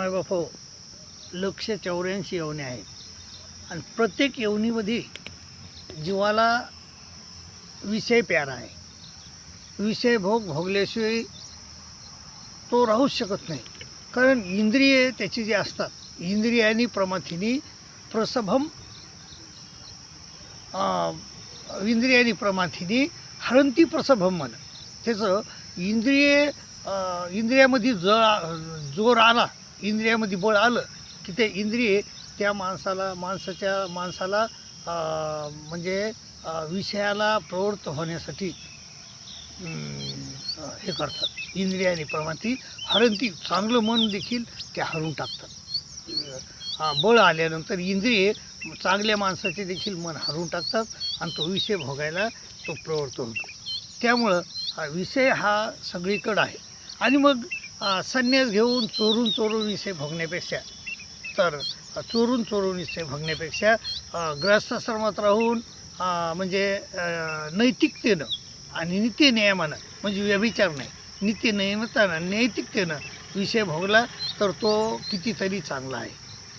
मायबाप लक्ष चौऱ्याऐंशी यवने आहेत. आणि प्रत्येक यवनीमध्ये जीवाला विषय प्यारा आहे. विषय भोग भोगल्याशिवाय तो राहूच शकत नाही. कारण इंद्रिय त्याची जी असतात इंद्रियानी प्रमाथिनी प्रसभम इंद्रियानी प्रमाथिनी हरंती प्रसभम म्हण. त्याचं इंद्रिये इंद्रियामध्ये जळ जोर आला इंद्रियामध्ये बळ आलं की ते इंद्रिये त्या माणसाला माणसाच्या माणसाला म्हणजे विषयाला प्रवृत्त होण्यासाठी हे करतात. इंद्रियाने प्रमाती हरंती चांगलं मन देखील ते हरून टाकतात. बळ आल्यानंतर इंद्रिये चांगल्या माणसाचे देखील मन हरून टाकतात आणि तो विषय भोगायला तो प्रवृत्त होतो. त्यामुळं हा विषय हा सगळीकडं आहे. आणि मग संन्यास घेऊन चोरून चोरून विषय भोगण्यापेक्षा तर चोरून चोरून विषय भोगण्यापेक्षा अ, राहून म्हणजे नैतिकतेनं आणि नित्यनियमानं म्हणजे व्यभिचार नाही नित्यनियमतानं नैतिकतेनं विषय भोगला तर तो कितीतरी चांगला आहे.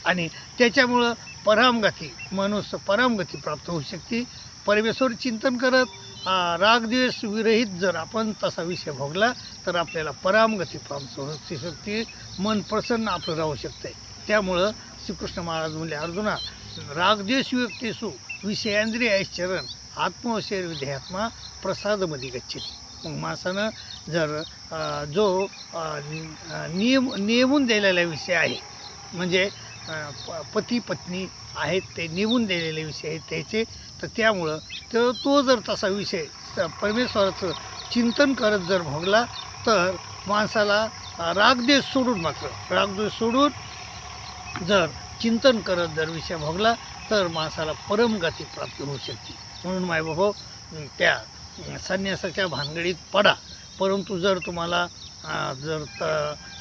आणि त्याच्यामुळं परामगती माणूस परामगती प्राप्त होऊ शकते. परमेश्वर चिंतन करत रागद्वेष विरहित जर आपण तसा विषय भोगला तर आपल्याला परामगती प्राप्त शक्ती शक्ती मन प्रसन्न आपलं राहू शकते. त्यामुळं श्रीकृष्ण महाराज म्हणले अर्जुना रागद्वेष व्यक्तीसु विषयांद्रिय ऐश्चरण आत्मवशेर विधेयात्मा प्रसादमध्ये गच्छते. मग माणसानं जर जो नियम नियमून दिलेला विषय आहे म्हणजे प- पती पत्नी आहेत ते निघून दिलेले विषय आहेत त्याचे. तर त्यामुळं तो तो जर तसा विषय स- परमेश्वराचं चिंतन करत जर भोगला तर माणसाला रागद्वेष सोडून मात्र रागद्वेष सोडून जर चिंतन करत जर विषय भोगला तर माणसाला परमगती प्राप्त होऊ शकते. म्हणून मायबाबा त्या संन्यासाच्या भानगडीत पडा. परंतु जर तुम्हाला जर त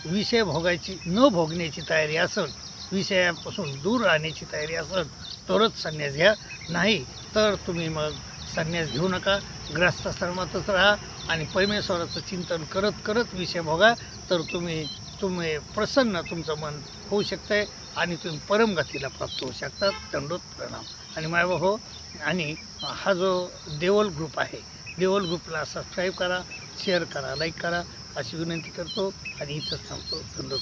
विषय भोगायची न भोगण्याची तयारी असेल विषयापासून दूर राहण्याची तयारी असेल तरच संन्यास घ्या. नाही तर तुम्ही मग संन्यास घेऊ नका. ग्रस्थाश्रमातच राहा आणि परमेश्वराचं चिंतन करत करत विषय भोगा. तर तुम्ही तुम्ही प्रसन्न तुमचं मन होऊ शकतंय आणि तुम्ही परमगतीला प्राप्त होऊ शकतात दंडोत प्रणाम. आणि मायबा हो आणि हा जो देवल ग्रुप आहे देवल ग्रुपला सबस्क्राईब करा शेअर करा लाईक करा. अशी विनंती करतो आणि इथंच थांबतो. दंडोत